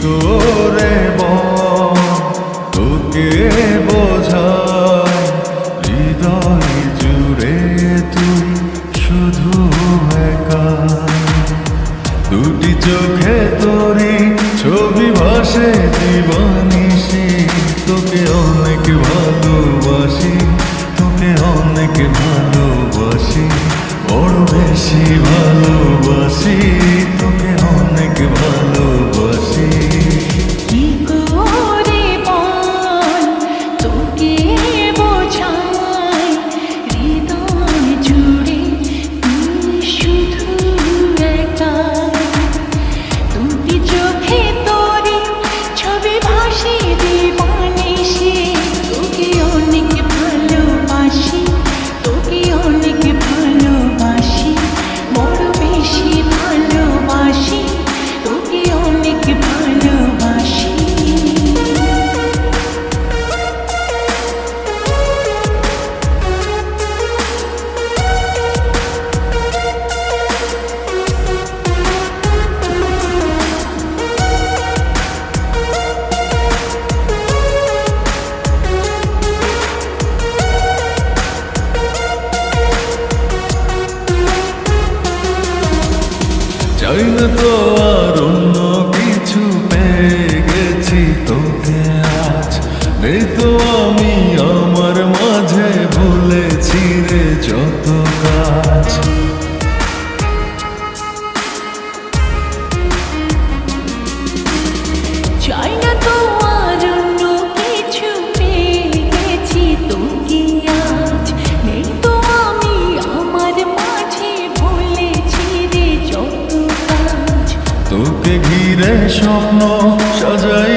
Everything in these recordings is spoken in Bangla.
go যত কাজ। চাই না তো কিছু আজ? নেই আমি আমার মাঝে ভুলেছি রে যত কাজ। তোকে ঘিরে স্বপ্ন সাজাই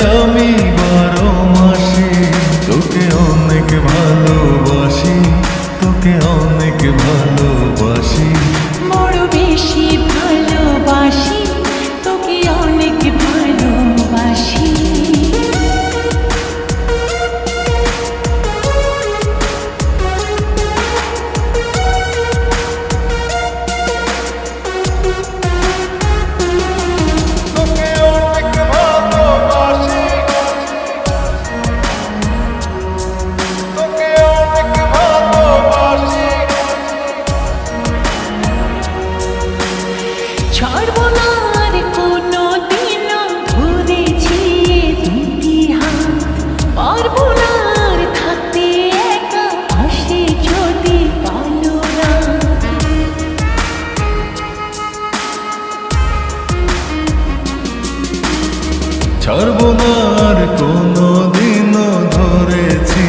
ছাড়বো না আর কোনো দিন ধরেছি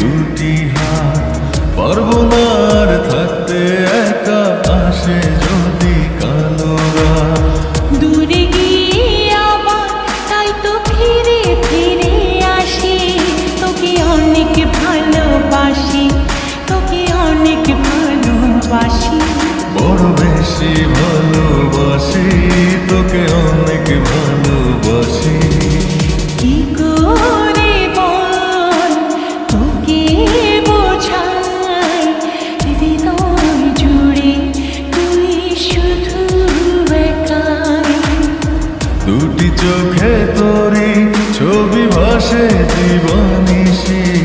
দুটি হাত। পারব না আর থাকতে একা আসে যদি কালো দূরে গিয়ে আবার তাই তো ফিরে ফিরে আসি। তোকে অনেক ভালোবাসি তোকে অনেক ভালোবাসি। বড় বেশি ভালোবাসি তোকে অনেক ভালোবাসি। ছবি ভাসে